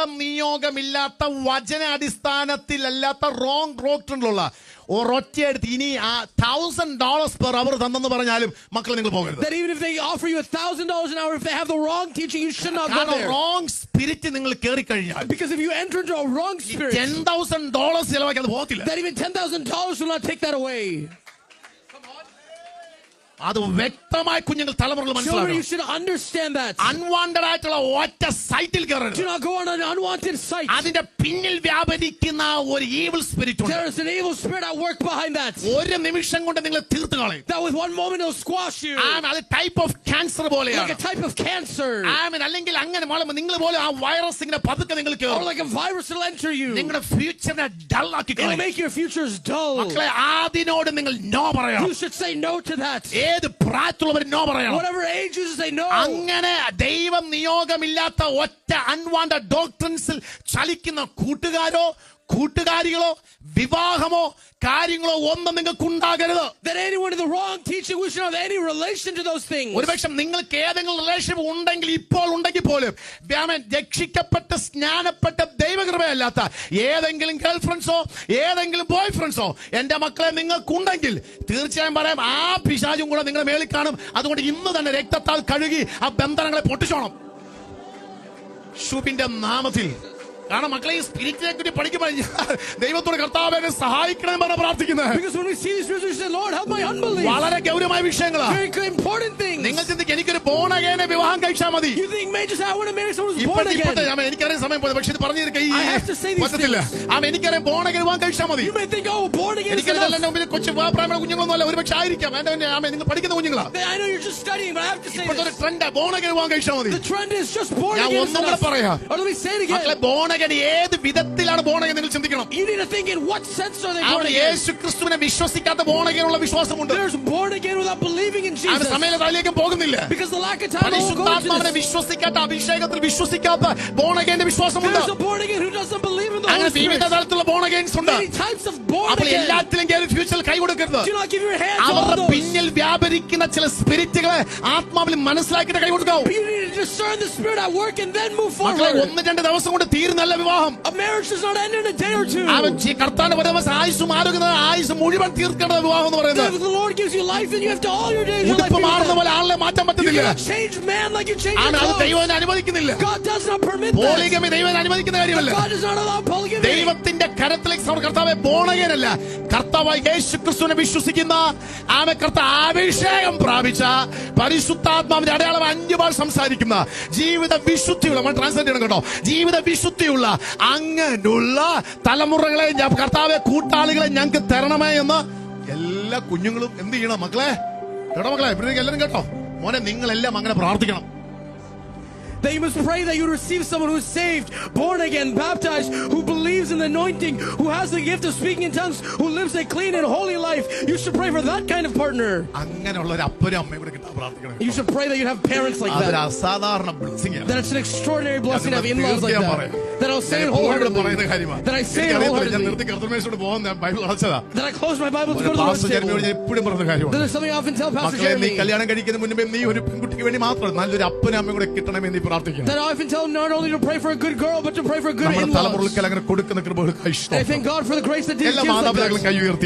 ദൈവം നിയോഗമില്ലാത്ത വചന അടിസ്ഥാനത്തിലല്ലാത്ത റോങ് ഡോക്ടറിലുള്ള ഒരൊറ്റയെടുത്ത് ഇനി ആ തൗസൻഡ് ഡോളേഴ്സ് പെർ അവർ തന്നെന്ന് പറഞ്ഞാലും മക്കളെ നിങ്ങൾ പോകരുത് That even if they offer you a thousand dollars an hour, if they have the wrong teaching, you should not go കാരണം there. റോങ് സ്പിരിറ്റ് നിങ്ങൾ കയറി കഴിഞ്ഞാൽ Because if you enter into a wrong spirit, ten thousand dollars ചിലവാക്കി അത് പോകത്തില്ല that even ten thousand dollars will not take that away. അത് വ്യക്തമായി കുഞ്ഞുങ്ങൾ തലമുറകൾ മനസ്സിലാക്കണം. അൺവാണ്ടഡ് ആയിട്ടുള്ള ഒറ്റ സൈറ്റിൽ കയറരുത് Do not go on an unwanted site. അതിന്റെ പിന്നിൽ വ്യാപരിക്കുന്ന ഒരു ഈവിൾ സ്പിരിറ്റ് ഉണ്ട് There is an evil spirit at work behind that. ഒരു നിമിഷം കൊണ്ട് നിങ്ങൾ തീർത്തു കളയും That was one moment of squash you. Amen. അത് ടൈപ്പ് ഓഫ് ക്യാൻസർ Like പോലെയാണ് a type of cancer. Amen. അല്ലെങ്കിൽ അങ്ങനെ നിങ്ങൾ പോലെ ആ വൈറസ് ഇങ്ങനെ പതുക്കെ നിങ്ങൾ Or കയറും like a virus will enter you. നിങ്ങളുടെ ഫ്യൂച്ചറിനെ ഡൾ ആക്കി it കളയും make your future dull. മക്കളെ അതിനോട് നിങ്ങൾ നോ പറയണം You should say no to that. ഏത് പ്രായത്തിലുള്ളവർ നോ പറയണം Whatever age. അങ്ങനെ ദൈവം നിയോഗമില്ലാത്ത ഒറ്റ അൺവാണ്ടഡ് ഡോക്ടർസിൽ ചലിക്കുന്ന കൂട്ടുകാരോ കൂട്ടുകാരികളോ വിവാഹമോ കാര്യങ്ങളോ ഒന്നും നിങ്ങൾക്ക് ഉണ്ടാകരുത് That anyone in the wrong teaching, we should have any relation to those things. ഒരുപക്ഷെ നിങ്ങൾക്ക് ഏതെങ്കിലും റിലേഷൻഷിപ്പ് ഉണ്ടെങ്കിൽ ഇപ്പോൾ ഉണ്ടെങ്കിൽ പോലും വ്യാമൻ രക്ഷിക്കപ്പെട്ട സ്നാനപ്പെട്ട ദൈവകൃപയല്ലാത്ത ഏതെങ്കിലും ഗേൾ ഫ്രണ്ട്സോ ഏതെങ്കിലും ബോയ് ഫ്രണ്ട്സോ എന്റെ മക്കളെ നിങ്ങൾക്കുണ്ടെങ്കിൽ തീർച്ചയായും പറയാം ആ പിശാചും കൂടെ നിങ്ങളെ മേളിൽ കാണും. അതുകൊണ്ട് ഇന്ന് തന്നെ രക്തത്താൽ കഴുകി ആ ബന്ധനങ്ങളെ പൊട്ടിച്ചോണം. ശുഭിന്റെ നാമത്തിൽ കാരണം മക്കളെ ഈ സ്പിരിറ്റിനെ കുറിച്ച് പഠിക്കുമ്പോൾ ദൈവത്തോട് കർത്താവ് സഹായിക്കണമെന്ന് പറഞ്ഞ പ്രാർത്ഥിക്കുന്നത്. വളരെ ഗൗരവമായ വിഷയങ്ങളാണ് നിങ്ങൾ ചിന്തിക്ക് എനിക്കൊരു പോണകേനെ വിവാഹം കഴിച്ചാൽ മതി. എനിക്കറിയാം സമയം പോയത് പക്ഷെ ഇത് പറഞ്ഞു പറ്റത്തില്ല. ആമ എനിക്കറിയാം ബോണകൻ വിവാഹം കഴിച്ചാൽ മതി. Oh, എനിക്കറിയാം. എന്റെ മുമ്പിൽ കൊച്ചു പ്രായമുള്ള കുഞ്ഞുങ്ങളൊന്നും അല്ല ഒരുപക്ഷെ ആയിരിക്കാം. എന്റെ ആമ നിങ്ങൾ പഠിക്കുന്ന കുഞ്ഞുങ്ങളാ. Then I know you're just studying, but I have to say ഇപ്പോഴത്തെ ഒരു this. ട്രെൻഡ് ബോണകൻ വിവാഹം കഴിച്ചാൽ മതി. ഞാൻ ഒന്നും കൂടെ. പറയാം. Or let me say it മക്കളെ again. ബോണകൻ ഏത് വിധത്തിലാണ് ബോണകൻ നിങ്ങൾ ചിന്തിക്കണം You need to think in what sense are they born അവിടെ again? യേശു ക്രിസ്തുവിനെ വിശ്വസിക്കാത്ത ബോണകനുള്ള വിശ്വാസമുണ്ട് There's born again without believing in അവന് Jesus. സമയം അതിലേക്ക് പോകുന്നില്ല പരിശുദ്ധാത്മാവിനെ. വിശ്വസിക്കാത്ത അഭിഷേകത്തിൽ വിശ്വസിക്കാത്ത ബോണഗേന്റെ വിശ്വാസമുണ്ട്. അങ്ങനെ വിവിധ തരത്തിലുള്ള ബോണകൻസ് ഉണ്ട്. അപ്പോൾ എല്ലാത്തിലും കയറി ഫ്യൂച്ചറിൽ കൈ കൊടുക്കരുത്. അവരുടെ പിന്നിൽ വ്യാപരിക്കുന്ന ചില സ്പിരിറ്റുകളെ ആത്മാവിൽ മനസ്സിലാക്കിയിട്ട് കൈ കൊടുക്കാവൂ ഒന്ന് രണ്ട് ദിവസം കൊണ്ട് തീരുന്നല്ല വിവാഹം. അവൻ ദിവസം ആയുസും ആരോഗ്യം ആയുസ് മുഴുവൻ തീർക്കേണ്ട വിവാഹം എന്ന് പറയുന്നത്. ഉടുപ്പ് മാറുന്ന പോലെ ആളിനെ മാറ്റാൻ പറ്റുന്നില്ല ദൈവം അനുവദിക്കുന്നില്ല. പോളിഗമി ദൈവം അനുവദിക്കുന്ന കാര്യമല്ല. Polygamy. ദൈവത്തിന്റെ കരത്തിലേക്ക് കർത്താവെ ബോണകനല്ല കർത്താവായി യേശു ക്രിസ്തുവിനെ വിശ്വസിക്കുന്ന ആമെ കർത്ത അഭിഷേകം പ്രാപിച്ച പരിശുദ്ധാത്മാവിന്റെ അടയാളം അഞ്ചു ബാർ സംസാരിക്കുന്ന ജീവിത വിശുദ്ധിയുള്ള നമ്മൾ ട്രാൻസ്ലേറ്റ് ചെയ്യണം കേട്ടോ. ജീവിത വിശുദ്ധിയുള്ള അങ്ങനെയുള്ള തലമുറകളെ ഞാൻ കർത്താവെ കൂട്ടാളികളെ ഞങ്ങൾക്ക് തരണമേ എന്ന് എല്ലാ കുഞ്ഞുങ്ങളും എന്ത് ചെയ്യണം മക്കളെ? കേട്ടോ മക്കളെ ഇവിടെ എല്ലാവരും കേട്ടോ? മോനെ നിങ്ങളെല്ലാം അങ്ങനെ പ്രാർത്ഥിക്കണം. That you must pray that you receive someone who's saved, born again, baptized, who believes in the anointing, who has the gift of speaking in tongues, who lives a clean and holy life. You should pray for that kind of partner. അങ്ങനെയുള്ള ഒരു അപ്പനും അമ്മയും കൂടെ കിട്ടാൻ പ്രാർത്ഥിക്കണം You should pray that you have parents like അതൊരു that. അസാധാരണ blessing ആണ് That it's an extraordinary blessing to have ഞാൻ in-laws like തീർച്ചയായും that. പറയും. That I'll say ഞാൻ it എപ്പോഴും ഇവിടെ പറയുന്ന wholeheartedly. കാര്യമാണ്. That I say it എനിക്കറിയത്തില്ല, ഞാൻ wholeheartedly. നിർത്തി കർത്തമേശോട് പോകാൻ ഞാൻ Bible അടച്ചതാ That I close my Bible to go to the pastor lunch ജെർമിയോട് table. ഞാൻ എപ്പോഴും പറഞ്ഞ That കാര്യമാണ് is something I often tell Pastor മക്കളെ നീ Jeremy. കല്യാണം കഴിക്കുന്ന മുൻപേ നീ ഒരു പെൺകുട്ടിക്ക് വേണ്ടി മാത്രം നല്ലൊരു അപ്പനും അമ്മയും കൂടെ കിട്ടണമെന്ന് നീ പ്രാർത്ഥിക്കണം That I often tell him not only to pray for a good girl, but to pray for good നമ്മുടെ in-laws. തലമുറകൾക്ക് അങ്ങനെ കൊടുക്കുന്ന കൃപകൾക്ക് I ഇഷ്ടം thank God for the grace that Jesus എല്ലാ gives like മാതാപിതാക്കളും that. കൈ ഉയർത്തി